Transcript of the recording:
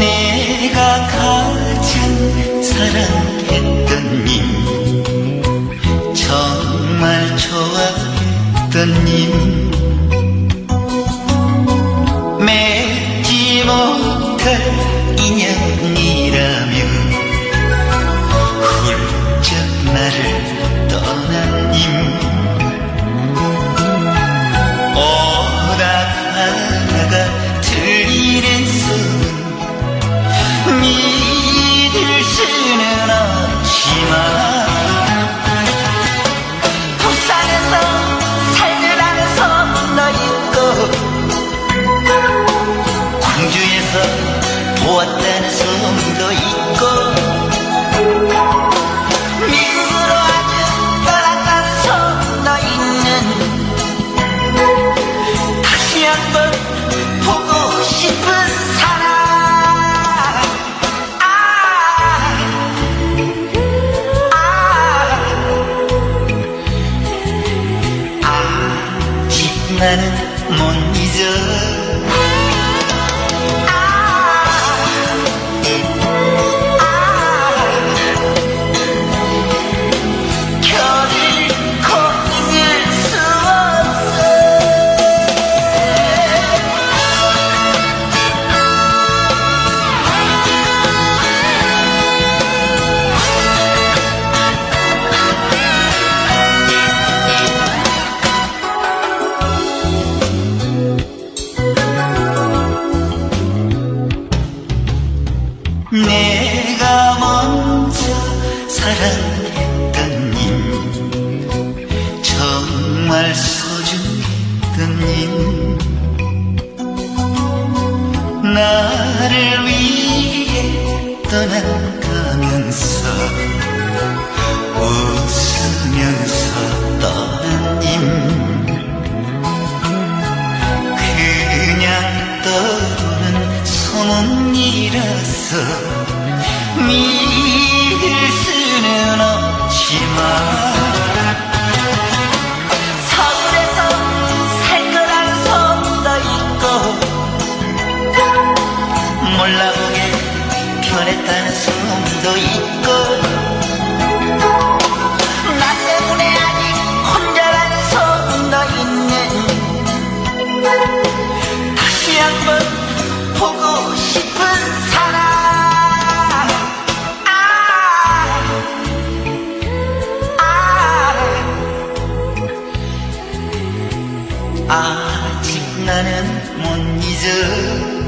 내가 가장 사랑했던 님 정말 좋아했던 님. 나는 못 잊어. 사랑했던 님 정말 소중했던 님 나를 위해 떠난다면서 웃으면서 떠난 님 그냥 떠오른 소문이라서 미안. 몰라보게 변했다는 소문도 있고 나 때문에 아직 혼자라는 소문도 있네. 다시 한번 보고 싶은 사람. 아, 아, 아직 나는 못 잊어